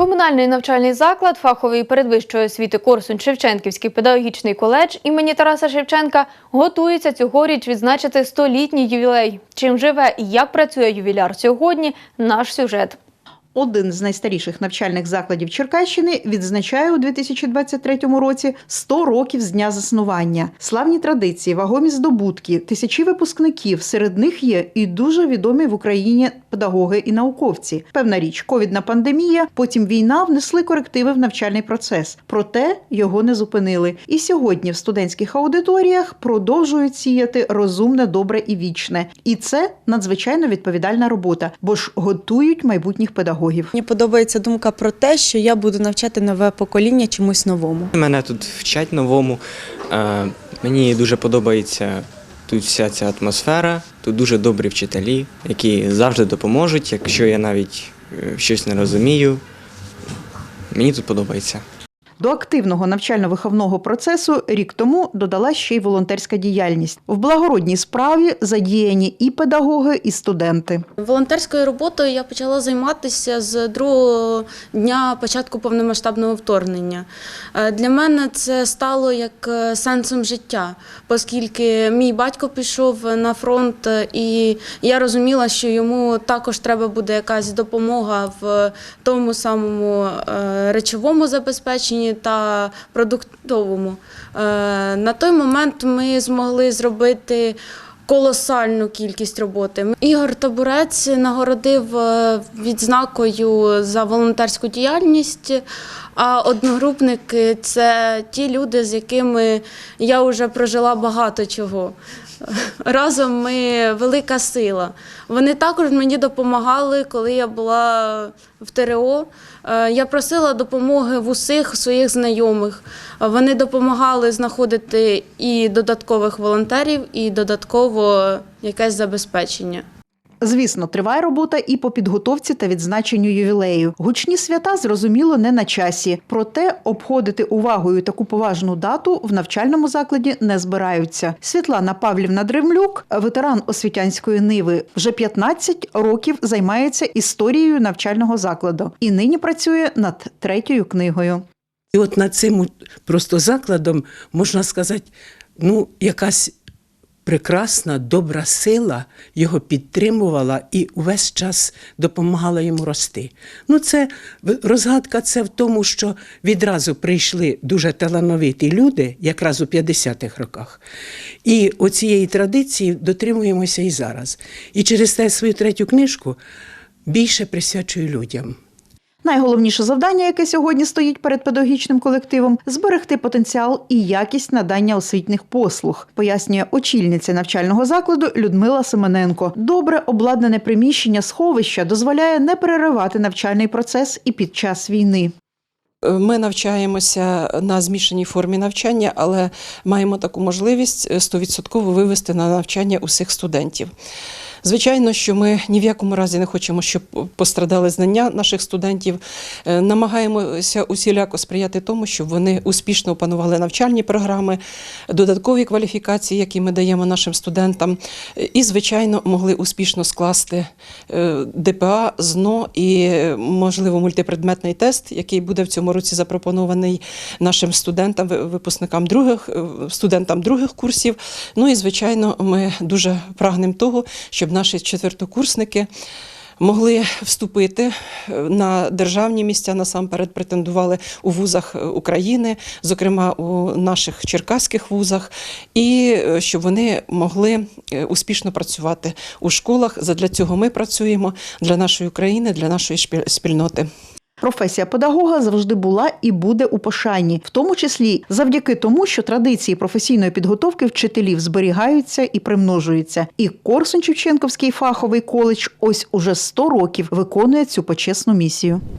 Комунальний навчальний заклад фахової передвищої освіти Корсунь Шевченківський педагогічний коледж імені Тараса Шевченка готується цьогоріч відзначити столітній ювілей. Чим живе і як працює ювіляр сьогодні? Наш сюжет. Один з найстаріших навчальних закладів Черкащини відзначає у 2023 році 100 років з дня заснування. Славні традиції, вагомі здобутки, тисячі випускників. Серед них є і дуже відомі в Україні педагоги і науковці. Певна річ, ковідна пандемія, потім війна внесли корективи в навчальний процес. Проте його не зупинили. І сьогодні в студентських аудиторіях продовжують сіяти розумне, добре і вічне. І це надзвичайно відповідальна робота, бо ж готують майбутніх педагогів. Мені подобається думка про те, що я буду навчати нове покоління чомусь новому. Мене тут вчать новому. Е, Мені дуже подобається тут вся ця атмосфера. Тут дуже добрі вчителі, які завжди допоможуть, якщо я навіть е, щось не розумію. Мені тут подобається. До активного навчально-виховного процесу рік тому додала ще й волонтерська діяльність. В благородній справі задіяні і педагоги, і студенти. Волонтерською роботою я почала займатися з другого дня початку повномасштабного вторгнення. Е, Для мене це стало як е, сенсом життя, оскільки мій батько пішов на фронт, е, і я розуміла, що йому також треба буде якась допомога в тому самому речовому забезпеченні та продуктовому. Е, На той момент ми змогли зробити колосальну кількість роботи. Ігор Табурець нагородив е, відзнакою за волонтерську діяльність. А одногрупники це ті люди, з якими я вже прожила багато чого. Разом ми велика сила. Вони також мені допомагали, коли я була в ТРО. Е, Я просила допомоги в усіх своїх знайомих. Вони допомагали знаходити і додаткових волонтерів, і додатково якесь забезпечення. Звісно, триває робота і по підготовці та відзначенню ювілею. Гучні свята, зрозуміло, не на часі. Проте обходити увагою таку поважну дату в навчальному закладі не збираються. Світлана Павлівна Дремлюк, ветеран освітянської ниви, вже 15 років займається історією навчального закладу і нині працює над третьою книгою. І от над цим просто закладом можна сказати, ну, якась прекрасна, добра сила його підтримувала і увесь час допомагала йому рости. Ну, це розгадка це в тому, що відразу прийшли дуже талановиті люди, якраз у 50-х роках. І оцієї традиції дотримуємося і зараз. І через те свою третю книжку більше присвячую людям. Найголовніше завдання, яке сьогодні стоїть перед педагогічним колективом зберегти потенціал і якість надання освітніх послуг, пояснює очільниця навчального закладу Людмила Семененко. Добре обладнане приміщення сховища дозволяє не переривати навчальний процес і під час війни. Ми навчаємося на змішаній формі навчання, але маємо таку можливість 100% вивести на навчання усіх студентів. Звичайно, що ми ні в якому разі не хочемо, щоб пострадали знання наших студентів. Е, Намагаємося усіляко сприяти тому, щоб вони успішно опанували навчальні програми, додаткові кваліфікації, які ми даємо нашим студентам, е, і, звичайно, могли успішно скласти е, ДПА, ЗНО і, можливо, мультипредметний тест, який буде в цьому році запропонований нашим студентам, випускникам других студентам других курсів. Ну і звичайно, ми дуже прагнемо того, щоб наші четвертокурсники. Могли вступити е, на державні місця, насамперед претендували у вузах е, України, зокрема у наших черкаських вузах, і е, щоб вони могли успішно працювати у школах. Задля цього ми працюємо для нашої України, для нашої спільноти. Професія педагога завжди була і буде у пошані, в тому числі завдяки тому, що традиції професійної підготовки вчителів зберігаються і примножуються. І Корсунь Чевченковський фаховий коледж ось уже 100 років виконує цю почесну місію.